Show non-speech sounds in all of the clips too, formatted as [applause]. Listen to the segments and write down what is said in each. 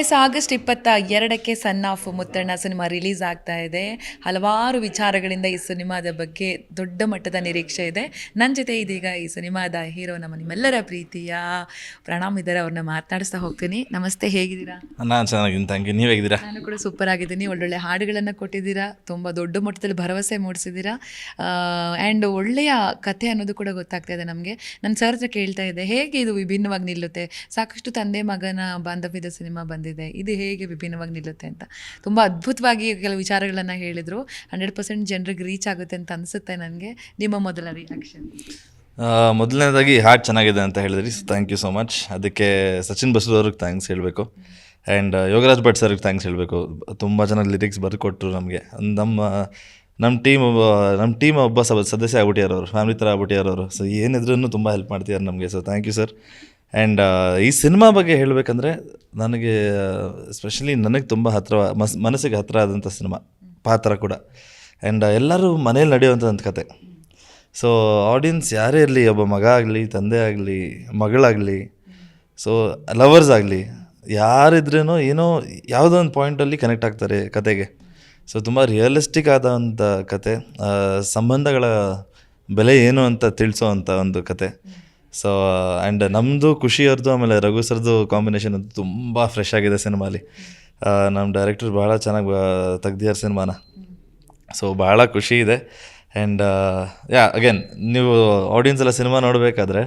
S August ಇಪ್ಪತ್ತ ಎರಡಕ್ಕೆ son of Muttanna cinema release ಆಗ್ತಾ ಇದೆ. ಹಲವಾರು ವಿಚಾರಗಳಿಂದ ಈ ಸಿನಿಮಾದ ಬಗ್ಗೆ ದೊಡ್ಡ ಮಟ್ಟದ ನಿರೀಕ್ಷೆ ಇದೆ. ನನ್ನ ಜೊತೆ ಇದೀಗ ಈ ಸಿನಿಮಾದ ಹೀರೋ ನಮ್ಮ ನಿಮ್ಮೆಲ್ಲರ ಪ್ರೀತಿಯ ಪ್ರಣಾಮ್ ಇದ್ದಾರೆ. ಅವ್ರನ್ನ ಮಾತನಾಡಿಸ್ತಾ ಹೋಗ್ತೀನಿ. ನಮಸ್ತೆ ಹೇಗಿದ್ದೀರಾ? ನಾನು ಚೆನ್ನಾಗಿದ್ದೀನಿ ಥ್ಯಾಂಕ್ ಯು ನೀವು ಹೇಗಿದ್ದೀರಾ? ನಾನು ಕೂಡ ಸೂಪರ್ ಆಗಿದ್ದೀನಿ. ಒಳ್ಳೊಳ್ಳೆ ಹಾಡುಗಳನ್ನು ಕೊಟ್ಟಿದ್ದೀರಾ. ತುಂಬ ದೊಡ್ಡ ಮಟ್ಟದಲ್ಲಿ ಭರವಸೆ ಮೂಡಿಸಿದ್ದೀರಾ. ಆ್ಯಂಡ್ ಒಳ್ಳೆಯ ಕಥೆ ಅನ್ನೋದು ಕೂಡ ಗೊತ್ತಾಗ್ತಾ ಇದೆ ನಮಗೆ. ನನ್ನ ಸರ್ ಹತ್ರ ಕೇಳ್ತಾ ಇದ್ದೆ. ಹೇಗೆ ಇದು ವಿಭಿನ್ನವಾಗಿ ನಿಲ್ಲುತ್ತೆ? ಸಾಕಷ್ಟು ತಂದೆ ಮಗನ ಬಾಂಧವ್ಯದ ಸಿನಿಮಾ ಬಂದಿದೆ. ಇದು ಹೇಗೆ ವಿಭಿನ್ನವಾಗಿ ನಿಲ್ಲುತ್ತೆ ಅಂತ. ತುಂಬ ಅದ್ಭುತವಾಗಿ ಕೆಲವು ವಿಚಾರಗಳನ್ನು ಹೇಳಿದರು. ಹಂಡ್ರೆಡ್ ಪರ್ಸೆಂಟ್ ಜನರಿಗೆ ರೀಚ್ ಆಗುತ್ತೆ ಅಂತ ಅನಿಸುತ್ತೆ ನನಗೆ. ನಿಮ್ಮ ಮೊದಲ ರಿಯಾಕ್ಷನ್ ಮೊದಲನೇದಾಗಿ ಹಾಡ್ ಚೆನ್ನಾಗಿದೆ ಅಂತ ಹೇಳಿದ್ರಿ. ಥ್ಯಾಂಕ್ ಯು ಸೊ ಮಚ್ ಅದಕ್ಕೆ ಸಚಿನ್ ಬಸೂರ್ ಅವ್ರಿಗೆ ಥ್ಯಾಂಕ್ಸ್ ಹೇಳಬೇಕು ಆ್ಯಂಡ್ ಯೋಗರಾಜ್ ಭಟ್ ಸರ್ಗೆ ಥ್ಯಾಂಕ್ಸ್ ಹೇಳಬೇಕು. ತುಂಬ ಜನ ಲಿರಿಕ್ಸ್ ಬರ್ಕೊಟ್ರು ನಮಗೆ. ನಮ್ಮ ನಮ್ಮ ಟೀಮ್ ಒಬ್ಬ, ನಮ್ಮ ಟೀಮ್ ಒಬ್ಬ ಸದಸ್ಯ ಆಗ್ಬಿಟ್ಟಿದ್ದಾರೆ ಅವರು. ಫ್ಯಾಮಿಲಿ ಥರ ಆಗ್ಬಿಟ್ಟಿದ್ದಾರೆ ಅವರು. ಸೊ ಏನಿದ್ರೂ ತುಂಬ ಹೆಲ್ಪ್ ಮಾಡ್ತಿದ್ದಾರೆ ನಮಗೆ. So thank you sir and ಈ ಸಿನಿಮಾ ಬಗ್ಗೆ ಹೇಳಬೇಕಂದ್ರೆ ನನಗೆ ಸ್ಪೆಷಲಿ ನನಗೆ ತುಂಬ ಹತ್ತಿರ ಮಸ್, ಮನಸ್ಸಿಗೆ ಹತ್ತಿರ ಆದಂಥ ಸಿನಿಮಾ, ಪಾತ್ರ ಕೂಡ. ಆ್ಯಂಡ್ ಎಲ್ಲರೂ ಮನೇಲಿ ನಡೆಯುವಂಥ ಒಂದು ಕತೆ. ಸೊ ಆಡಿಯನ್ಸ್ ಯಾರೇ ಇರಲಿ, ಒಬ್ಬ ಮಗ ಆಗಲಿ, ತಂದೆ ಆಗಲಿ, ಮಗಳಾಗಲಿ ಸೊ ಲವರ್ಸ್ ಆಗಲಿ ಯಾರಿದ್ರೂ ಏನೋ ಯಾವುದೋ ಒಂದು ಪಾಯಿಂಟಲ್ಲಿ ಕನೆಕ್ಟ್ ಆಗ್ತಾರೆ ಕತೆಗೆ. ಸೊ ತುಂಬ ರಿಯಲಿಸ್ಟಿಕ್ ಆದಂಥ ಕತೆ ಸಂಬಂಧಗಳ ಬೆಲೆ ಏನು ಅಂತ ತಿಳಿಸೋ ಅಂಥ ಒಂದು ಕತೆ. ಸೊ ಆ್ಯಂಡ್ ನಮ್ಮದು ಖುಷಿಯವ್ರದ್ದು, ಆಮೇಲೆ ರಘು ಸರ್ದು ಕಾಂಬಿನೇಷನ್ ಅದು ತುಂಬ ಫ್ರೆಶ್ ಆಗಿದೆ ಸಿನಿಮಾಲಿ. ನಮ್ಮ ಡೈರೆಕ್ಟರ್ ಭಾಳ ಚೆನ್ನಾಗಿ ತೆಗ್ದಿದ್ದಾರೆ ಸಿನಿಮಾನ. ಸೊ ಭಾಳ ಖುಷಿ ಇದೆ. ಆ್ಯಂಡ್ ಯಾ ಅಗೇನ್ ನೀವು ಆಡಿಯನ್ಸ್ ಎಲ್ಲ ಸಿನಿಮಾ ನೋಡಬೇಕಾದ್ರೆ,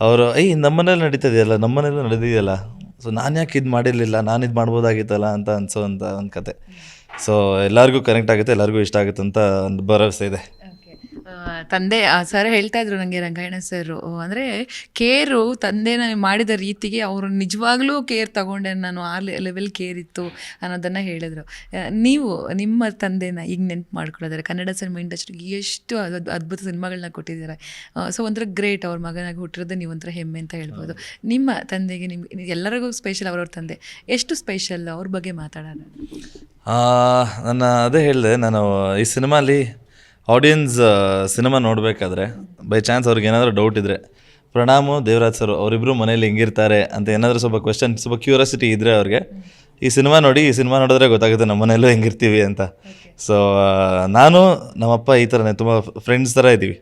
ಅವರು ಐ ನಮ್ಮನೇಲಿ ನಡೀತದೆಯಲ್ಲ, ನಮ್ಮನೇಲೂ ನಡೆದಿದೆಯಲ್ಲ. ಸೊ ನಾನು ಯಾಕೆ ಇದು ಮಾಡಿರಲಿಲ್ಲ? ನಾನು ಇದು ಮಾಡ್ಬೋದಾಗಿತ್ತಲ್ಲ? ಅಂತ ಅನ್ಸೋ ಅಂತ ಒಂದು ಕತೆ. ಸೊ ಎಲ್ಲರಿಗೂ ಕನೆಕ್ಟ್ ಆಗುತ್ತೆ, ಎಲ್ಲರಿಗೂ ಇಷ್ಟ ಆಗುತ್ತೆ ಅಂತ ಒಂದು ಭರವಸೆ ಇದೆ. ತಂದೆ ಸರ್ ಹೇಳ್ತಾ ಇದ್ರು ನನಗೆ ರಂಗಾಯಣ ಸರ್ ಅಂದರೆ ಕೇರು ತಂದೆನ ಮಾಡಿದ ರೀತಿಗೆ ಅವರು ನಿಜವಾಗ್ಲೂ ಕೇರ್ ತಗೊಂಡೆ ನಾನು ಆ ಲೆವೆಲ್ ಕೇರ್ ಇತ್ತು ಅನ್ನೋದನ್ನು ಹೇಳಿದರು. ನೀವು ನಿಮ್ಮ ತಂದೆನ ಈಗ ನೆನ್ಪು ಮಾಡ್ಕೊಳ್ಳೋದಾರೆ ಕನ್ನಡ ಸಿನಿಮಾ ಇಂಡಸ್ಟ್ರಿಗೆ ಎಷ್ಟು ಅದ್- ಅದ್ಭುತ ಸಿನಿಮಾಗಳನ್ನ ಕೊಟ್ಟಿದ್ದಾರೆ. ಸೊ ಒಂಥರ ಗ್ರೇಟ್ ಅವ್ರ ಮಗನಾಗಿ ಹುಟ್ಟಿರೋದು ನೀವು ಒಂಥರ ಹೆಮ್ಮೆ ಅಂತ ಹೇಳ್ಬೋದು. ನಿಮ್ಮ ತಂದೆಗೆ ನಿಮ್ಗೆ ಎಲ್ಲರಿಗೂ ಸ್ಪೆಷಲ್ ಅವ್ರವ್ರ ತಂದೆ. ಎಷ್ಟು ಸ್ಪೆಷಲ್ ಅವ್ರ ಬಗ್ಗೆ ಮಾತಾಡೋಣ? ನನ್ನ ಅದೇ ಹೇಳಿದೆ ನಾನು ಈ ಸಿನಿಮಾಲಿ ಆಡಿಯನ್ಸ್ ಸಿನಿಮಾ ನೋಡಬೇಕಾದ್ರೆ ಬೈ ಚಾನ್ಸ್ ಅವ್ರಿಗೆ ಏನಾದರೂ ಡೌಟ್ ಇದ್ದರೆ ಪ್ರಣಾಮು, ದೇವರಾಜ್ ಸರ್ ಅವರಿಬ್ಬರು ಮನೇಲಿ ಹೆಂಗಿರ್ತಾರೆ ಅಂತ ಏನಾದರೂ ಸ್ವಲ್ಪ ಕ್ವೆಶನ್ ಸ್ವಲ್ಪ ಕ್ಯೂರಿಯಾಸಿಟಿ ಇದ್ದರೆ ಅವ್ರಿಗೆ, ಈ ಸಿನಿಮಾ ನೋಡಿ, ಈ ಸಿನಿಮಾ ನೋಡಿದ್ರೆ ಗೊತ್ತಾಗುತ್ತೆ ನಮ್ಮ ಮನೆಯಲ್ಲೂ ಹೆಂಗಿರ್ತೀವಿ ಅಂತ. ಸೊ ನಾನು, ನಮ್ಮಪ್ಪ ಈ ಥರನೇ ತುಂಬ ಫ್ರೆಂಡ್ಸ್ ಥರ ಇದ್ದೀವಿ.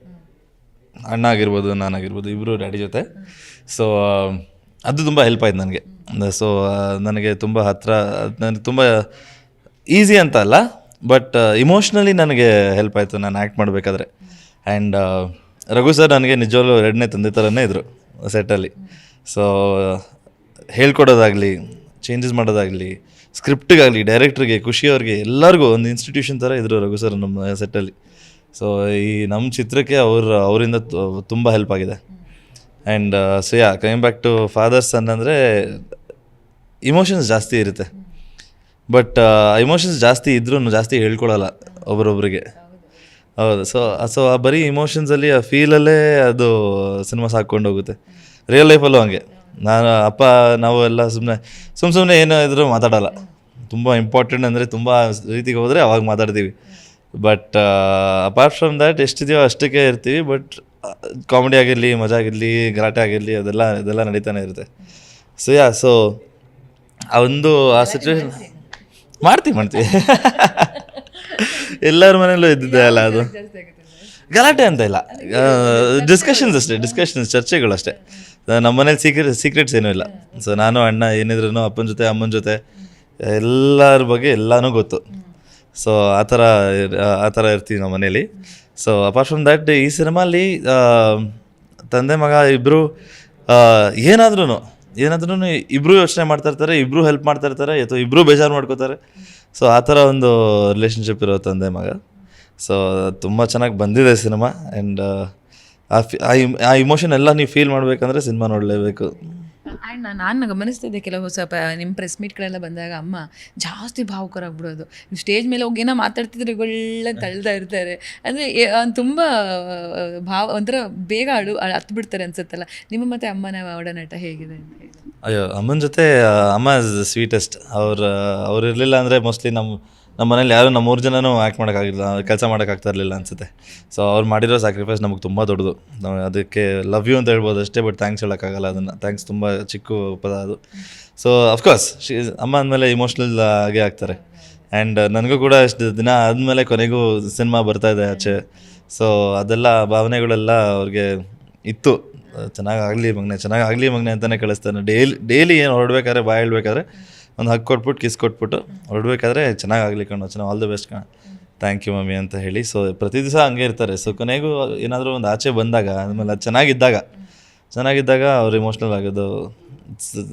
ಅಣ್ಣ ಆಗಿರ್ಬೋದು ನಾನಾಗಿರ್ಬೋದು ಇಬ್ಬರು ಡ್ಯಾಡಿ ಜೊತೆ. ಸೊ ಅದು ತುಂಬ ಹೆಲ್ಪ್ ಆಯ್ತು ನನಗೆ. ಸೊ ನನಗೆ ತುಂಬ ಹತ್ತಿರ ನನಗೆ ತುಂಬ ಈಸಿ ಅಂತ ಅಲ್ಲ ಬಟ್ ಇಮೋಷ್ನಲಿ ನನಗೆ ಹೆಲ್ಪ್ ಆಯಿತು ನಾನು ಆ್ಯಕ್ಟ್ ಮಾಡಬೇಕಾದ್ರೆ. ಆ್ಯಂಡ್ ರಘು ಸರ್ ನನಗೆ ನಿಜವಾಗ್ಲೂ ಎರಡನೇ ತಂದೆ ಥರನೇ ಇದ್ದರು ಸೆಟ್ಟಲ್ಲಿ ಸೊ ಹೇಳ್ಕೊಡೋದಾಗಲಿ ಚೇಂಜಸ್ ಮಾಡೋದಾಗಲಿ ಸ್ಕ್ರಿಪ್ಟಿಗಾಗಲಿ ಡೈರೆಕ್ಟ್ರಿಗೆ ಖುಷಿಯವ್ರಿಗೆ ಎಲ್ಲರಿಗೂ ಒಂದು ಇನ್ಸ್ಟಿಟ್ಯೂಷನ್ ಥರ ಇದ್ದರು ರಘು ಸರ್ ನಮ್ಮ ಸೆಟ್ಟಲ್ಲಿ ಸೊ ಈ ನಮ್ಮ ಚಿತ್ರಕ್ಕೆ ಅವ್ರ, ಅವರಿಂದ ತುಂಬ ಹೆಲ್ಪ್ ಆಗಿದೆ. And so yeah coming back to fathers ಅಂದರೆ ಇಮೋಷನ್ಸ್ ಜಾಸ್ತಿ ಇರುತ್ತೆ. ಬಟ್ ಇಮೋಷನ್ಸ್ ಜಾಸ್ತಿ ಇದ್ರೂ ಜಾಸ್ತಿ ಹೇಳ್ಕೊಳಲ್ಲ ಒಬ್ರೊಬ್ರಿಗೆ. ಹೌದು. ಸೊ ಸೊ ಆ ಬರೀ ಇಮೋಷನ್ಸಲ್ಲಿ ಆ ಫೀಲಲ್ಲೇ ಅದು ಸಿನಿಮಾ ಸಾಕೊಂಡು ಹೋಗುತ್ತೆ. ರಿಯಲ್ ಲೈಫಲ್ಲೂ ಹಂಗೆ. ನಾನು, ಅಪ್ಪ, ನಾವು ಎಲ್ಲ ಸುಮ್ಮನೆ ಸುಮ್ಮ ಸುಮ್ಮನೆ ಏನೋ ಇದ್ರೂ ಮಾತಾಡಲ್ಲ. ತುಂಬ ಇಂಪಾರ್ಟೆಂಟ್ ಅಂದರೆ ತುಂಬ ರೀತಿಗೆ ಹೋದರೆ ಅವಾಗ ಮಾತಾಡ್ತೀವಿ. ಬಟ್ ಅಪಾರ್ಟ್ ಫ್ರಮ್ ದ್ಯಾಟ್ ಎಷ್ಟಿದೆಯೋ ಅಷ್ಟಕ್ಕೆ ಇರ್ತೀವಿ. ಬಟ್ ಕಾಮಿಡಿ ಆಗಿರಲಿ, ಮಜಾ ಆಗಿರಲಿ, ಗಲಾಟೆ ಆಗಿರಲಿ, ಅದೆಲ್ಲ, ಇದೆಲ್ಲ ನಡೀತಾನೆ ಇರುತ್ತೆ. ಸೊ ಯಾ ಸೊ ಆ ಒಂದು, ಆ ಸಿಚುವೇಶನ್ ಮಾಡ್ತೀವಿ ಮಾಡ್ತೀವಿ ಎಲ್ಲರ ಮನೆಯಲ್ಲೂ ಇದ್ದಿದ್ದೆ ಅಲ್ಲ ಅದು. ಗಲಾಟೆ ಅಂತ ಇಲ್ಲ. ಡಿಸ್ಕಷನ್ಸ್ ಅಷ್ಟೇ ಡಿಸ್ಕಷನ್ಸ್ ಚರ್ಚೆಗಳು ಅಷ್ಟೇ. ನಮ್ಮ ಮನೇಲಿ ಸೀಕ್ರೆಟ್ ಸೀಕ್ರೆಟ್ಸ್ ಏನೂ ಇಲ್ಲ. ಸೊ ನಾನು, ಅಣ್ಣ ಏನಿದ್ರು ಅಪ್ಪನ ಜೊತೆ, ಅಮ್ಮನ ಜೊತೆ, ಎಲ್ಲರ ಬಗ್ಗೆ ಎಲ್ಲನೂ ಗೊತ್ತು. ಸೊ ಆ ಥರ ಆ ಥರ ಇರ್ತೀವಿ ನಮ್ಮ ಮನೇಲಿ. ಸೊ ಅಪಾರ್ಟ್ ಫ್ರಮ್ ದ್ಯಾಟ್ ಈ ಸಿನಿಮಾಲಿ ತಂದೆ ಮಗ ಇಬ್ಬರು ಏನಾದ್ರೂ ಏನಾದ್ರೂ ಇಬ್ರು ಯೋಚನೆ ಮಾಡ್ತಾ ಇರ್ತಾರೆ, ಇಬ್ರು ಹೆಲ್ಪ್ ಮಾಡ್ತಾ ಇರ್ತಾರೆ, ಅಥವಾ ಇಬ್ರು ಬೇಜಾರು ಮಾಡ್ಕೋತಾರೆ. ಸೊ ಆ ಥರ ಒಂದು ರಿಲೇಷನ್ಶಿಪ್ ಇರೋ ತಂದೆ ಮಗ. ಸೊ ತುಂಬ ಚೆನ್ನಾಗಿ ಬಂದಿದೆ ಸಿನಿಮಾ ಆ್ಯಂಡ್ ಆ ಫಿ ಆ ಆ ಇಮೋಷನ್ ಎಲ್ಲ ನೀವು ಫೀಲ್ ಮಾಡಬೇಕಂದ್ರೆ ಸಿನಿಮಾ ನೋಡಲೇಬೇಕು. ಆ್ಯಂಡ್ ನಾನು ಗಮನಿಸ್ತಿದ್ದೆ ಕೆಲವು ಸ್ವಲ್ಪ ನಿಮ್ಮ ಪ್ರೆಸ್ ಮೀಟ್ಗಳೆಲ್ಲ ಬಂದಾಗ ಅಮ್ಮ ಜಾಸ್ತಿ ಭಾವುಕರಾಗ್ಬಿಡೋದು. ನೀವು ಸ್ಟೇಜ್ ಮೇಲೆ ಹೋಗಿ ಏನೋ ಮಾತಾಡ್ತಿದ್ರೆ ಒಳ್ಳೆ ತಳ್ತಾ ಇರ್ತಾರೆ. ಅಂದರೆ ತುಂಬ ಭಾವ ಒಂಥರ ಬೇಗ ಅಳು ಹತ್ತು ಬಿಡ್ತಾರೆ ಅನ್ಸುತ್ತಲ್ಲ. ನಿಮ್ಮ ಮತ್ತೆ ಅಮ್ಮನ ಒಡನಾಟ ಹೇಗಿದೆ ಅಂತ ಹೇಳಿ. ಅಯ್ಯೋ ಅಮ್ಮನ ಜೊತೆ ಅಮ್ಮ ಸ್ವೀಟೆಸ್ಟ್ ಅವ್ರು ಅವ್ರು ಇರಲಿಲ್ಲ ಅಂದರೆ ಮೋಸ್ಟ್ಲಿ ನಮ್ಮ ನಮ್ಮ ಮನೇಲಿ ಯಾರು ನಮ್ಮ ಮೂರು ಜನನೂ ಆ್ಯಕ್ಟ್ ಮಾಡೋಕ್ಕಾಗಿಲ್ಲ, ಕೆಲಸ ಮಾಡೋಕ್ಕಾಗ್ತಾ ಇರಲಿಲ್ಲ ಅನಿಸುತ್ತೆ. ಸೊ ಅವ್ರು ಮಾಡಿರೋ ಸ್ಯಾಕ್ರಿಫೈಸ್ ನಮಗೆ ತುಂಬ ದೊಡ್ಡದು. ನಾವು ಅದಕ್ಕೆ ಲವ್ ಯು ಅಂತ ಹೇಳ್ಬೋದು ಅಷ್ಟೇ ಬಟ್ ಥ್ಯಾಂಕ್ಸ್ ಹೇಳೋಕ್ಕಾಗಲ್ಲ ಅದನ್ನು. ಥ್ಯಾಂಕ್ಸ್ ತುಂಬ ಚಿಕ್ಕ ಪದ ಅದು. ಸೊ ಅಫ್ಕೋರ್ಸ್ ಶಿ ಅಮ್ಮ ಅಂದಮೇಲೆ ಇಮೋಷ್ನಲ್ ಆಗಿ ಆಗ್ತಾರೆ. ಆ್ಯಂಡ್ ನನಗೂ ಕೂಡ ಇಷ್ಟು ದಿನ ಆದಮೇಲೆ ಕೊನೆಗೂ ಸಿನಿಮಾ ಬರ್ತಾ ಇದೆ ಆಚೆ. ಸೊ ಅದೆಲ್ಲ ಭಾವನೆಗಳೆಲ್ಲ ಅವ್ರಿಗೆ ಇತ್ತು. ಚೆನ್ನಾಗಿ ಆಗಲಿ ಮಗನೆ, ಚೆನ್ನಾಗಿ ಮಗನೆ ಅಂತಲೇ ಕಳಿಸ್ತಾನೆ. ಡೈಲಿ ಡೈಲಿ ಏನು ಹೊರಡ್ಬೇಕಾದ್ರೆ, ಬಾಯ್ ಹೇಳ್ಬೇಕಾದ್ರೆ ಒಂದು ಹಗ್ ಕೊಟ್ಬಿಟ್ಟು, ಕಿಸ್ ಕೊಟ್ಬಿಟ್ಟು ಹೊರಡ್ಬೇಕಾದ್ರೆ ಚೆನ್ನಾಗಿ ಆಗಲಿ ಕಣೋ, ಚೆನ್ನಾಗಿ ಆಲ್ ದ ಬೆಸ್ಟ್ ಕಣ. ಥ್ಯಾಂಕ್ ಯು ಮಮ್ಮಿ ಅಂತ ಹೇಳಿ. ಸೊ ಪ್ರತಿ ದಿವಸ ಹಂಗೆ ಇರ್ತಾರೆ. ಸೊ ಕೊನೆಗೂ ಏನಾದರೂ ಒಂದು ಆಚೆ ಬಂದಾಗ, ಆಮೇಲೆ ಅದು ಚೆನ್ನಾಗಿದ್ದಾಗ ಚೆನ್ನಾಗಿದ್ದಾಗ ಅವ್ರು ಇಮೋಷ್ನಲ್ ಆಗೋದು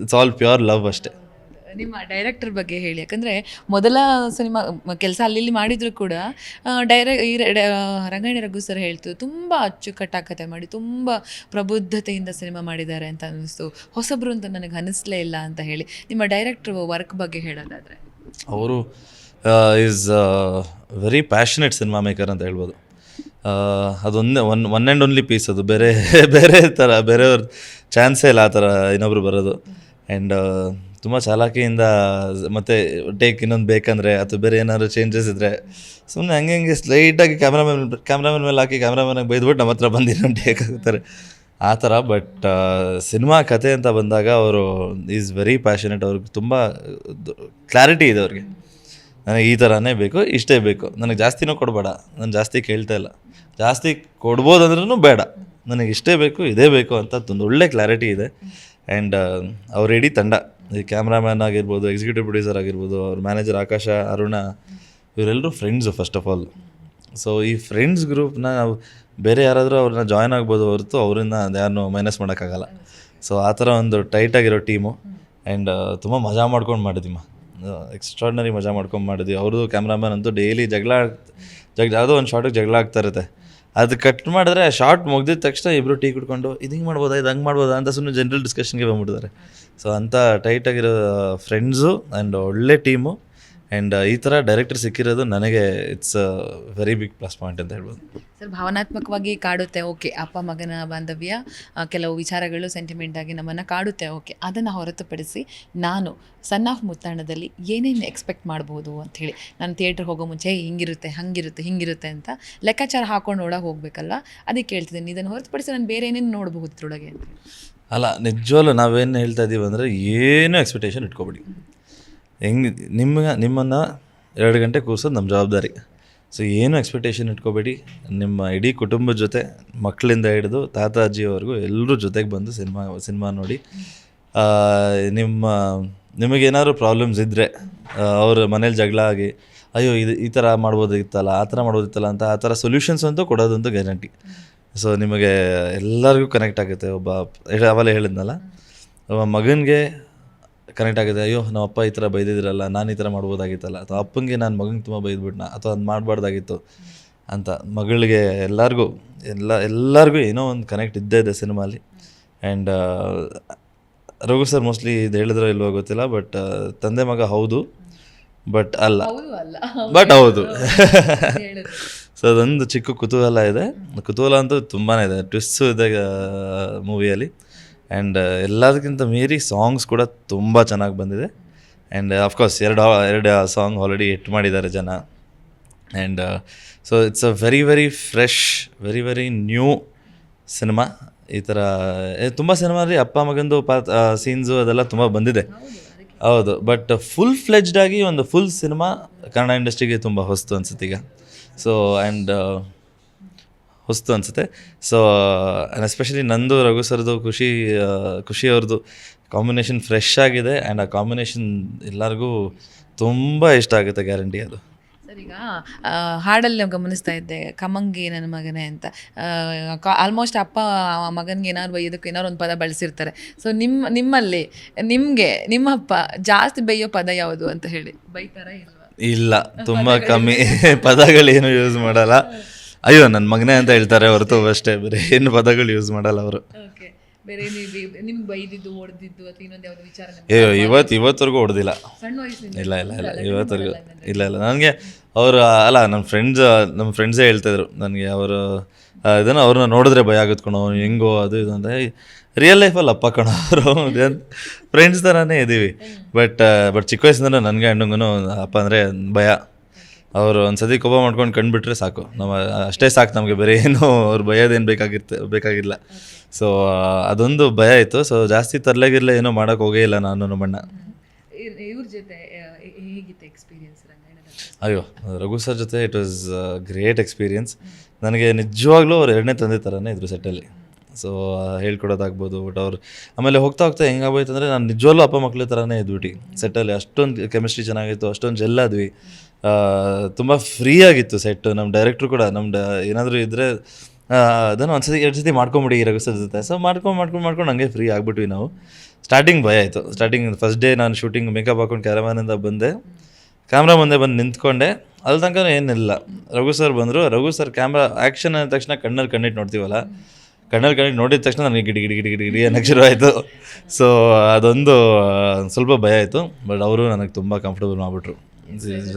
ಇಟ್ಸ್ ಆಲ್ ಪ್ಯೂರ್ ಲವ್ ಅಷ್ಟೇ. ನಿಮ್ಮ ಡೈರೆಕ್ಟರ್ ಬಗ್ಗೆ ಹೇಳಿ. ಯಾಕಂದರೆ ಮೊದಲ ಸಿನಿಮಾ ಕೆಲಸ ಅಲ್ಲಿ ಮಾಡಿದರೂ ಕೂಡ ಡೈರೆ ಈ ರಂಗಾಯಣ ರಘು ಸರ್ ಹೇಳ್ತು, ತುಂಬ ಅಚ್ಚುಕಟ್ಟಾಗಿ ಕತೆ ಮಾಡಿ, ತುಂಬ ಪ್ರಬುದ್ಧತೆಯಿಂದ ಸಿನಿಮಾ ಮಾಡಿದ್ದಾರೆ ಅಂತ ಅನ್ನಿಸ್ತು. ಹೊಸಬ್ರು ಅಂತ ನನಗೆ ಅನ್ನಿಸ್ಲೇ ಇಲ್ಲ ಅಂತ ಹೇಳಿ. ನಿಮ್ಮ ಡೈರೆಕ್ಟ್ರ್ ವರ್ಕ್ ಬಗ್ಗೆ ಹೇಳೋದಾದರೆ. ಅವರು is very passionate cinema maker ಅಂತ ಹೇಳ್ಬೋದು. ಅದೊಂದೇ, one one and only piece ಅದು. ಬೇರೆ ಬೇರೆ ಥರ ಬೇರೆಯವ್ರ ಚಾನ್ಸೇ ಇಲ್ಲ ಆ ಥರ ಇನ್ನೊಬ್ರು ಬರೋದು. ಆ್ಯಂಡ್ ತುಂಬ ಚಾಲಾಕಿಯಿಂದ ಮತ್ತು ಟೇಕ್ ಇನ್ನೊಂದು ಬೇಕಂದರೆ ಅಥವಾ ಬೇರೆ ಏನಾದರೂ ಚೇಂಜಸ್ ಇದ್ದರೆ ಸುಮ್ಮನೆ ಹಂಗೆ ಹಂಗೆ ಸ್ಲೈಟಾಗಿ ಕ್ಯಾಮ್ರಾಮನ್ ಕ್ಯಾಮ್ರಾಮನ್ ಮೇಲೆ ಹಾಕಿ ಕ್ಯಾಮ್ರಾಮನ್ಗೆ ಬೈದ್ಬಿಟ್ಟು ನಮ್ಮ ಹತ್ರ ಬಂದು ಇನ್ನೊಂದು ಟೇಕ್ ಹಾಕ್ತಾರೆ. ಆ ಥರ ಬಟ್ ಸಿನಿಮಾ ಕತೆ ಅಂತ ಬಂದಾಗ ಅವರು ಈಸ್ ವೆರಿ ಪ್ಯಾಷನೆಟ್ ಅವ್ರಿಗೆ ತುಂಬ ಕ್ಲಾರಿಟಿ ಇದೆ ಅವ್ರಿಗೆ. ನನಗೆ ಈ ಥರನೇ ಬೇಕು, ಇಷ್ಟೇ ಬೇಕು. ನನಗೆ ಜಾಸ್ತಿನೂ ಕೊಡಬೇಡ. ನಾನು ಜಾಸ್ತಿ ಕೇಳ್ತಾ ಇಲ್ಲ. ಜಾಸ್ತಿ ಕೊಡ್ಬೋದು ಅಂದ್ರೂ ಬೇಡ. ನನಗೆ ಇಷ್ಟೇ ಬೇಕು, ಇದೇ ಬೇಕು ಅಂತ ಒಂದು ಒಳ್ಳೆ ಕ್ಲಾರಿಟಿ ಇದೆ ಆ್ಯಂಡ್ ಅವ್ರ ಇಡೀ ತಂಡ. ಈ ಕ್ಯಾಮ್ರಾಮ್ಯಾನ್ ಆಗಿರ್ಬೋದು ಎಕ್ಸಿಕ್ಯೂಟಿವ್ ಪ್ರೊಡ್ಯೂಸರ್ ಆಗಿರ್ಬೋದು, ಅವ್ರ ಮ್ಯಾನೇಜರ್ ಆಕಾಶ, ಅರುಣ ಇವರೆಲ್ಲರೂ friends first of all so ಈ ಫ್ರೆಂಡ್ಸ್ ಗ್ರೂಪ್ನ ನಾವು ಬೇರೆ ಯಾರಾದರೂ ಅವ್ರನ್ನ ಜಾಯ್ನ್ ಆಗ್ಬೋದು ಹೊರತು ಅವರಿಂದ ಯಾರನ್ನೂ ಮೈನಸ್ ಮಾಡೋಕ್ಕಾಗಲ್ಲ. ಸೊ ಆ ಥರ ಒಂದು ಟೈಟಾಗಿರೋ ಟೀಮು ಆ್ಯಂಡ್ ತುಂಬ ಮಜಾ ಮಾಡ್ಕೊಂಡು ಮಾಡಿದ್ವಿ ಎಕ್ಸ್ಟ್ರಾಡ್ನರಿ ಮಜಾ ಮಾಡ್ಕೊಂಡು ಮಾಡಿದ್ವಿ. ಅವ್ರದ್ದು ಕ್ಯಾಮ್ರಾಮನ್ ಅಂತೂ ಡೈಲಿ ಜಗಳ ಜಗ್ ಯಾವುದೋ ಒಂದು ಶಾರ್ಟಿಗೆ ಜಗಳ ಆಗ್ತಾ ಇರುತ್ತೆ. ಅದು ಕಟ್ ಮಾಡಿದ್ರೆ ಶಾರ್ಟ್ ಮುಗ್ದಿದ ತಕ್ಷಣ ಇಬ್ಬರು ಟೀ ಕುಡ್ಕೊಂಡು, ಇದು ಹಿಂಗೆ ಮಾಡ್ಬೋದಾ? ಇದು ಹಂಗೆ ಮಾಡ್ಬೋದಾ? ಅಂತ ಸುಮ್ಮನೆ ಜನರಲ್ ಡಿಸ್ಕಷನ್ಗೆ ಬಂದ್ಬಿಟ್ಟಿದ್ದಾರೆ ಸೊ ಅಂಥ ಟೈಟಾಗಿರೋ ಫ್ರೆಂಡ್ಸು ಆ್ಯಂಡ್ ಒಳ್ಳೆ ಟೀಮು ಆ್ಯಂಡ್ ಈ ಥರ ಡೈರೆಕ್ಟರ್ ಸಿಕ್ಕಿರೋದು ನನಗೆ it's very big plus point ಅಂತ ಹೇಳ್ಬೋದು. ಸರ್ ಭಾವನಾತ್ಮಕವಾಗಿ ಕಾಡುತ್ತೆ ಓಕೆ ಅಪ್ಪ ಮಗನ ಬಾಂಧವ್ಯ ಕೆಲವು ವಿಚಾರಗಳು ಸೆಂಟಿಮೆಂಟ್ ಆಗಿ ನಮ್ಮನ್ನು ಕಾಡುತ್ತೆ ಓಕೆ ಅದನ್ನು ಹೊರತುಪಡಿಸಿ ನಾನು ಸನ್ ಆಫ್ ಮುತ್ತಾಣದಲ್ಲಿ ಏನೇನು ಎಕ್ಸ್ಪೆಕ್ಟ್ ಮಾಡ್ಬೋದು ಅಂಥೇಳಿ ನಾನು ಥಿಯೇಟ್ರ್ ಹೋಗೋ ಮುಂಚೆ "ಏ, ಹಿಂಗಿರುತ್ತೆ ಹಂಗಿರುತ್ತೆ ಹಿಂಗಿರುತ್ತೆ ಅಂತ ಲೆಕ್ಕಾಚಾರ ಹಾಕೊಂಡು ಒಳಗೆ ಹೋಗಬೇಕಲ್ಲ ಅದಕ್ಕೆ ಕೇಳ್ತಿದ್ದೀನಿ. ಇದನ್ನು ಹೊರತುಪಡಿಸಿ ನಾನು ಬೇರೆ ಏನೇನು ನೋಡಬಹುದು ಇದ್ರೊಳಗೆ ಅಂತ ಅಲ್ಲ ನಿಜವಲ್ಲೂ ನಾವೇನು ಹೇಳ್ತಾ ಇದ್ದೀವಿ ಅಂದರೆ ಏನು ಎಕ್ಸ್ಪೆಕ್ಟೇಷನ್ ಇಟ್ಕೊಬೇಡಿ. ಹೆಂಗೆ ನಿಮ್ಗೆ, ನಿಮ್ಮನ್ನು ಎರಡು ಗಂಟೆ ಕೂರ್ಸೋದು ನಮ್ಮ ಜವಾಬ್ದಾರಿ. ಸೊ ಏನು ಎಕ್ಸ್ಪೆಕ್ಟೇಷನ್ ಇಟ್ಕೋಬೇಡಿ. ನಿಮ್ಮ ಇಡೀ ಕುಟುಂಬದ ಜೊತೆ ಮಕ್ಕಳಿಂದ ಹಿಡಿದು ತಾತ ಅಜ್ಜಿಯವರೆಗೂ ಎಲ್ಲರೂ ಜೊತೆಗೆ ಬಂದು ಸಿನಿಮಾ ಸಿನಿಮಾ ನೋಡಿ. ನಿಮ್ಮ, ನಿಮಗೇನಾದ್ರು ಪ್ರಾಬ್ಲಮ್ಸ್ ಇದ್ದರೆ ಅವ್ರ ಮನೇಲಿ ಜಗಳ ಆಗಿ, ಅಯ್ಯೋ, ಇದು ಈ ಥರ ಮಾಡ್ಬೋದಿತ್ತಲ್ಲ, ಆ ಥರ ಮಾಡ್ಬೋದಿತ್ತಲ್ಲ ಅಂತ ಆ ಥರ ಸೊಲ್ಯೂಷನ್ಸ್ ಅಂತೂ ಕೊಡೋದಂತೂ ಗ್ಯಾರಂಟಿ ಸೊ ನಿಮಗೆ ಎಲ್ಲರಿಗೂ ಕನೆಕ್ಟ್ ಆಗುತ್ತೆ. ಒಬ್ಬ ಹೇಳ- ಅವಾಗಲೇ ಹೇಳಿದ್ನಲ್ಲ? ಒಬ್ಬ ಮಗನಿಗೆ ಕನೆಕ್ಟ್ ಆಗಿದೆ ಅಯ್ಯೋ ನಮ್ಮ ಅಪ್ಪ ಈ ಥರ ಬೈದಿದ್ರಲ್ಲ ನಾನು ಈ ಥರ ಮಾಡ್ಬೋದಾಗಿತ್ತಲ್ಲ ಅಥವಾ ಅಪ್ಪನಿಗೆ ನಾನು ಮಗನಿಗೆ ತುಂಬ ಬೈದ್ಬಿಟ್ನ ಅಥವಾ ಅದು ಮಾಡಬಾರ್ದಾಗಿತ್ತು ಅಂತ ಮಗಳಿಗೆ ಎಲ್ಲರಿಗೂ ಎಲ್ಲ ಎಲ್ಲರಿಗೂ ಏನೋ ಒಂದು ಕನೆಕ್ಟ್ ಇದ್ದೇ ಇದೆ ಸಿನಿಮಾಲಿ. ಆ್ಯಂಡ್ ರಘು ಸರ್ ಮೋಸ್ಟ್ಲಿ ಇದು ಹೇಳಿದ್ರೋ ಇಲ್ವೋ ಗೊತ್ತಿಲ್ಲ ಬಟ್ ತಂದೆ ಮಗ ಹೌದು ಬಟ್ ಅಲ್ಲ. ಬಟ್ ಹೌದು. [laughs] ಸೊ ಅದೊಂದು ಚಿಕ್ಕ ಕುತೂಹಲ ಇದೆ. ಕುತೂಹಲ ಅಂತೂ ತುಂಬಾ ಇದೆ. ಟ್ವಿಸ್ಟು ಇದೆ ಮೂವಿಯಲ್ಲಿ ಆ್ಯಂಡ್ ಎಲ್ಲದಕ್ಕಿಂತ ಮೀರಿ ಸಾಂಗ್ಸ್ ಕೂಡ ತುಂಬ ಚೆನ್ನಾಗಿ ಬಂದಿದೆ. ಆ್ಯಂಡ್ ಅಫ್ಕೋರ್ಸ್ ಎರಡು ಎರಡು ಸಾಂಗ್ ಆಲ್ರೆಡಿ ಹಿಟ್ ಮಾಡಿದ್ದಾರೆ ಜನ. And so it's a very very fresh very very new cinema ಈ ಥರ ತುಂಬ ಸಿನಿಮಾಲಿ ಅಪ್ಪ, ಮಗಂದು ಪಾತ್ ಸೀನ್ಸು ಅದೆಲ್ಲ ತುಂಬ ಬಂದಿದೆ. ಹೌದು ಬಟ್ ಫುಲ್ ಫ್ಲೆಜ್ಡ್ ಆಗಿ ಒಂದು ಫುಲ್ ಸಿನಿಮಾ ಕನ್ನಡ ಇಂಡಸ್ಟ್ರಿಗೆ ತುಂಬ ಹೊಸ್ತು ಅನ್ಸುತ್ತೀಗ ಸೊ ಆ್ಯಂಡ್ ಹೊಸ್ತು ಅನಿಸುತ್ತೆ. ಸೊ ಆ್ಯಂಡ್ ಎಸ್ಪೆಷಲಿ ನಂದು, ರಘು ಸರ್ದು, ಖುಷಿ ಖುಷಿಯವ್ರದ್ದು ಖುಷಿ ಅವ್ರದ್ದು ಕಾಂಬಿನೇಷನ್ ಫ್ರೆಶ್ ಆಗಿದೆ ಆ್ಯಂಡ್ ಆ ಕಾಂಬಿನೇಷನ್ ಎಲ್ಲರಿಗೂ ತುಂಬ ಇಷ್ಟ ಆಗುತ್ತೆ ಗ್ಯಾರಂಟಿ ಅದು. ಈಗ ಹಾಡಲ್ಲಿ ನಾವು ಗಮನಿಸ್ತಾ ಇದ್ದೆ, ಕಮಂಗಿ ನನ್ನ ಮಗನೇ ಅಂತ. ಆಲ್ಮೋಸ್ಟ್ ಅಪ್ಪ ಮಗನಿಗೆ ಏನಾದ್ರು ಬೈಯೋದಕ್ಕೆ ಏನಾದ್ರು ಒಂದು ಪದ ಬಳಸಿರ್ತಾರೆ. ಸೊ ನಿಮ್ಮ ನಿಮ್ಮಲ್ಲಿ, ನಿಮಗೆ, ನಿಮ್ಮಪ್ಪ ಜಾಸ್ತಿ ಬೈಯೋ ಪದ ಯಾವುದು ಅಂತ ಹೇಳಿ? ಬೈತಾರ ಇಲ್ವಾ? ಇಲ್ಲ ತುಂಬ ಕಮ್ಮಿ. [laughs] ಪದಗಳೇನು ಯೂಸ್ ಮಾಡಲ್ಲ. ಅಯ್ಯೋ ನನ್ನ ಮಗನೇ ಅಂತ ಹೇಳ್ತಾರೆ ಹೊರತು ಅಷ್ಟೇ ಬೇರೆ ಏನು ಪದಗಳು ಯೂಸ್ ಮಾಡಲ್ಲ ಅವರು. ಓಕೆ. ಬೇರೆ ನೀವು ನಿಮ್ಗೆ ಬೈದಿದ್ದು ಹೊಡೆದಿದ್ದು ಅಥವಾ ಇನ್ನೊಂದು ಯಾವ್ದು ವಿಚಾರ ನಿಮ್ಗೆ ಅಯ್ಯೋ ಇವತ್ತು ಇವತ್ತವರೆಗೂ ಹೊಡೆದಿಲ್ಲ ಇಲ್ಲ ಇಲ್ಲ ಇಲ್ಲ ಇವತ್ತರೆಗೂ ಇಲ್ಲ ಇಲ್ಲ. ನನಗೆ ಅವರು ಅಲ್ಲ ನಮ್ಮ ಫ್ರೆಂಡ್ಸ್ ನಮ್ಮ ಫ್ರೆಂಡ್ಸೇ ಹೇಳ್ತಾಯಿದ್ರು ನನಗೆ ಅವರು ಇದನ್ನು ಅವ್ರನ್ನ ನೋಡಿದ್ರೆ ಭಯ ಆಗುತ್ತೆ ಕಣೋ ಹೆಂಗೋ ಅದು ಇದು ಅಂತ. ರಿಯಲ್ ಲೈಫಲ್ಲಿ ಅಪ್ಪ ಕಣೋರು ಅವರು. ಫ್ರೆಂಡ್ಸ್ ಥರನೇ ಇದ್ದೀವಿ ಬಟ್ ಬಟ್ ಚಿಕ್ಕ ವಯಸ್ಸಿಂದ ನನಗೆ ಅಣ್ಣಂಗೂ ಅಪ್ಪ ಅಂದರೆ ಭಯ. ಅವರು ಒಂದು ಸತಿ ಕೋಪ ಮಾಡ್ಕೊಂಡು ಕಂಡುಬಿಟ್ರೆ ಸಾಕು. ನಮ್ಮ ಅಷ್ಟೇ ಸಾಕು ನಮಗೆ ಬೇರೆ ಏನು ಅವ್ರು ಭಯದೇನು ಬೇಕಾಗಿರ್ತೆ ಬೇಕಾಗಿಲ್ಲ. ಸೊ ಅದೊಂದು ಭಯ ಇತ್ತು. ಸೊ ಜಾಸ್ತಿ ತರ್ಲಾಗಿರ್ಲ ಏನೋ ಮಾಡೋಕೆ ಹೋಗೇ ಇಲ್ಲ ನಾನು ನಮ್ಮಣ್ಣ ಇವ್ರ ಜೊತೆ ಹೇಗಿತ್ತು ಎಕ್ಸ್ಪೀರಿಯನ್ಸ್ ಅಯ್ಯೋ ರಘು ಸರ್ ಜೊತೆ ಇಟ್ ವಾಸ್ ಗ್ರೇಟ್ ಎಕ್ಸ್ಪೀರಿಯನ್ಸ್ ನನಗೆ ನಿಜವಾಗ್ಲೂ ಅವ್ರು ಎರಡನೇ ತಂದೆ ಥರನೇ ಇದ್ರು ಸೆಟ್ಟಲ್ಲಿ ಸೊ ಹೇಳ್ಕೊಡೋದಾಗ್ಬೋದು ಬಟ್ ಅವ್ರು ಆಮೇಲೆ ಹೋಗ್ತಾ ಹೋಗ್ತಾ ಹೆಂಗಾಗೋಯ್ತು ಅಂದರೆ ನಾನು ನಿಜವಾಗ್ಲೂ ಅಪ್ಪ ಮಕ್ಳ ಥರನೇ ಇದ್ಬಿಟ್ಟು. ಸೆಟ್ಟಲ್ಲಿ ಅಷ್ಟೊಂದು ಕೆಮಿಸ್ಟ್ರಿ ಚೆನ್ನಾಗಿತ್ತು, ಅಷ್ಟೊಂದು ಜೆಲ್ಲಾದ್ವಿ ತುಂಬ ಫ್ರೀ ಆಗಿತ್ತು ಸೆಟ್ ನಮ್ಮ ಡೈರೆಕ್ಟ್ರು ಕೂಡ ನಮ್ಮ ಡ, ಏನಾದರೂ ಇದ್ದರೆ ಅದನ್ನು ಒಂದ್ಸತಿ, ಎರಡು ಸತಿ ಮಾಡ್ಕೊಂಬಿಡಿ ರಘು ಸರ್ ಜೊತೆ. ಸೊ ಮಾಡ್ಕೊಂಡು ಮಾಡ್ಕೊಂಡು ಮಾಡ್ಕೊಂಡು ಹಂಗೆ ಫ್ರೀ ಆಗಿಬಿಟ್ವಿ ನಾವು. ಸ್ಟಾರ್ಟಿಂಗ್ ಭಯ ಆಯಿತು. ಸ್ಟಾರ್ಟಿಂಗ್ ಫಸ್ಟ್ ಡೇ ನಾನು ಶೂಟಿಂಗ್ ಮೇಕಪ್ ಹಾಕೊಂಡು ಕ್ಯಾರಮಾನಿಂದ ಬಂದೆ. ಕ್ಯಾಮ್ರಾ ಮುಂದೆ ಬಂದು ನಿಂತ್ಕೊಂಡೆ. ಅಲ್ಲಿ ತನಕ ಏನಿಲ್ಲ. ರಘು ಸರ್ ಬಂದರು. ರಘು ಸರ್ ಕ್ಯಾಮ್ರಾ ಆ್ಯಕ್ಷನ್ ಅಂದ ತಕ್ಷಣ ಕಣ್ಣಲ್ಲಿ ಕಣ್ಣಿಟ್ಟು ನೋಡ್ತೀವಲ್ಲ? ಕಣ್ಣಲ್ಲಿ ಕಣ್ಣಿಟ್ಟು ನೋಡಿದ ತಕ್ಷಣ ನನಗೆ ಗಿಡಿ ಗಿಡಿ ಗಿಡಿ ಗಿಡಿ ಗಿಡಿ ಅನ್ನಕ್ಕೆ ಶುರು ಆಯಿತು ಸೊ ಅದೊಂದು ಸ್ವಲ್ಪ ಭಯ ಆಯಿತು ಬಟ್ ಅವರು ನನಗೆ ತುಂಬ ಕಂಫರ್ಟಬಲ್ ಮಾಡಿಬಿಟ್ರು.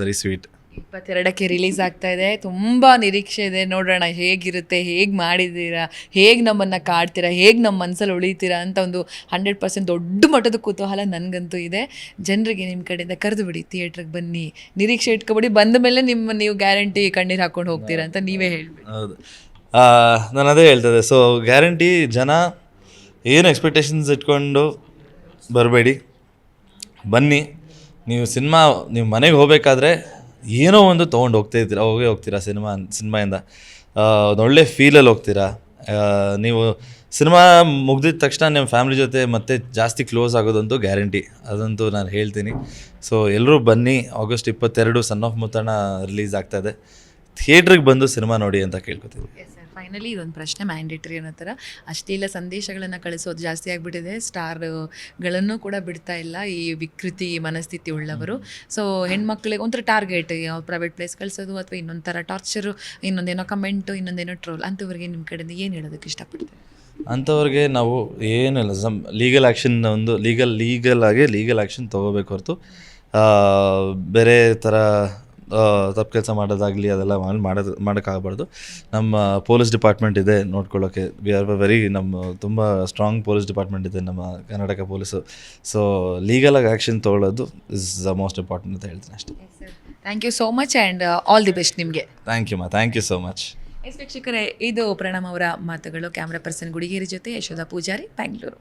ವೆರಿ ಸ್ವೀಟ್ ಇಪ್ಪತ್ತೆರಡಕ್ಕೆ ರಿಲೀಸ್ ಆಗ್ತಾ ಇದೆ. ತುಂಬ ನಿರೀಕ್ಷೆ ಇದೆ. ನೋಡೋಣ ಹೇಗಿರುತ್ತೆ ಹೇಗೆ ಮಾಡಿದ್ದೀರಾ ಹೇಗೆ ನಮ್ಮನ್ನು ಕಾಡ್ತೀರಾ ಹೇಗೆ ನಮ್ಮ ಮನಸ್ಸಲ್ಲಿ ಉಳಿತೀರಾ ಅಂತ ಒಂದು ಹಂಡ್ರೆಡ್ ಪರ್ಸೆಂಟ್ ದೊಡ್ಡ ಮಟ್ಟದ ಕುತೂಹಲ ನನಗಂತೂ ಇದೆ. ಜನರಿಗೆ ನಿಮ್ಮ ಕಡೆಯಿಂದ ಕರೆದು ಬಿಡಿ ಥಿಯೇಟ್ರಿಗೆ ಬನ್ನಿ. ನಿರೀಕ್ಷೆ ಇಟ್ಕೊಬಿಡಿ. ಬಂದ ಮೇಲೆ ನಿಮ್ಮ ನೀವು ಗ್ಯಾರಂಟಿ ಕಣ್ಣೀರು ಹಾಕೊಂಡು ಹೋಗ್ತೀರಾ ಅಂತ ನೀವೇ ಹೇಳಿ ಹೌದು. ನಾನು ಅದೇ ಹೇಳ್ತದೆ. ಸೊ ಗ್ಯಾರಂಟಿ ಜನ ಏನು ಎಕ್ಸ್ಪೆಕ್ಟೇಷನ್ಸ್ ಇಟ್ಕೊಂಡು ಬರಬೇಡಿ. ಬನ್ನಿ. ನೀವು ಸಿನಿಮಾ ನೀವು ಮನೆಗೆ ಹೋಗಬೇಕಾದ್ರೆ ಏನೋ ಒಂದು ತೊಗೊಂಡು ಹೋಗ್ತಾ ಇದ್ದೀರಾ, ಹೋಗೇ ಹೋಗ್ತೀರಾ ಸಿನಿಮಾ ಸಿನಿಮಾಯಿಂದ ಒಳ್ಳೆ ಫೀಲಲ್ಲಿ ಹೋಗ್ತೀರಾ. ನೀವು ಸಿನಿಮಾ ಮುಗ್ದಿದ ತಕ್ಷಣ ನಿಮ್ಮ ಫ್ಯಾಮಿಲಿ ಜೊತೆ ಮತ್ತೆ ಜಾಸ್ತಿ ಕ್ಲೋಸ್ ಆಗೋದಂತೂ ಗ್ಯಾರಂಟಿ ಅದಂತೂ ನಾನು ಹೇಳ್ತೀನಿ. ಸೊ ಎಲ್ಲರೂ ಬನ್ನಿ. ಆಗಸ್ಟ್ ಇಪ್ಪತ್ತೆರಡು ಸನ್ ಆಫ್ ಮುತ್ತಣ ರಿಲೀಸ್ ಆಗ್ತಾ ಇದೆ. ಥಿಯೇಟ್ರಿಗೆ ಬಂದು ಸಿನಿಮಾ ನೋಡಿ ಅಂತ ಕೇಳ್ಕೊತೀನಿ. ಫೈನಲಿ ಇದೊಂದು ಪ್ರಶ್ನೆ ಮ್ಯಾಂಡೇಟ್ರಿ ಅನ್ನೋ ಥರ. ಅಶ್ಲೀಲ ಸಂದೇಶಗಳನ್ನು ಕಳಿಸೋದು ಜಾಸ್ತಿ ಆಗಿಬಿಟ್ಟಿದೆ. ಸ್ಟಾರ್ಗಳನ್ನು ಕೂಡ ಬಿಡ್ತಾ ಇಲ್ಲ ಈ ವಿಕೃತಿ ಮನಸ್ಥಿತಿ ಉಳ್ಳವರು. ಸೊ ಹೆಣ್ಮಕ್ಳಿಗೆ ಒಂಥರ ಟಾರ್ಗೆಟ್ ಯಾವ ಪ್ರೈವೇಟ್ ಪ್ಲೇಸ್ ಕಳಿಸೋದು ಅಥವಾ ಇನ್ನೊಂಥರ ಥರ ಟಾರ್ಚರು ಇನ್ನೊಂದೇನೋ ಕಮೆಂಟು ಇನ್ನೊಂದೇನೋ ಟ್ರೋಲ್ ಅಂಥವ್ರಿಗೆ ನಿಮ್ಮ ಕಡೆಯಿಂದ ಏನು ಹೇಳೋದಕ್ಕೆ ಇಷ್ಟಪಡ್ತೀವಿ ಅಂಥವ್ರಿಗೆ ನಾವು ಏನಿಲ್ಲ ಸಮ್ ಲೀಗಲ್ ಆ್ಯಕ್ಷನ್ ಒಂದು ಲೀಗಲ್ ಲೀಗಲ್ ಆಗಿ ಲೀಗಲ್ ಆ್ಯಕ್ಷನ್ ತೊಗೋಬೇಕು ಹೊರತು. ಬೇರೆ ಥರ ತಪ್ಪು ಕೆಲಸ ಮಾಡೋದಾಗಲಿ ಅದೆಲ್ಲ ಮಾಡಿ ಮಾಡೋದು ಮಾಡೋಕ್ಕಾಗಬಾರ್ದು. ನಮ್ಮ ಪೊಲೀಸ್ ಡಿಪಾರ್ಟ್ಮೆಂಟ್ ಇದೆ ನೋಡ್ಕೊಳ್ಳೋಕ್ಕೆ ವಿ ಆರ್ ವೆರಿ ನಮ್ಮ ತುಂಬ ಸ್ಟ್ರಾಂಗ್ ಪೊಲೀಸ್ ಡಿಪಾರ್ಟ್ಮೆಂಟ್ ಇದೆ ನಮ್ಮ ಕರ್ನಾಟಕ ಪೊಲೀಸು. ಸೊ ಲೀಗಲಾಗಿ ಆ್ಯಕ್ಷನ್ ತೊಗೊಳ್ಳೋದು ಇಸ್ ದ ಮೋಸ್ಟ್ ಇಂಪಾರ್ಟೆಂಟ್ ಅಂತ ಹೇಳ್ತೀನಿ ಅಷ್ಟೇ. Thank you so much and all the best ನಿಮಗೆ. Thank you ma'am thank you so much yes ವೀಕ್ಷಕರೇ ಇದು ಪ್ರಣಮ್ ಅವರ ಮಾತುಗಳು. ಕ್ಯಾಮ್ರಾ ಪರ್ಸನ್ ಗುಡಿಗೇರಿ ಜೊತೆ ಯಶೋಧ ಪೂಜಾರಿ ಬ್ಯಾಂಗ್ಳೂರು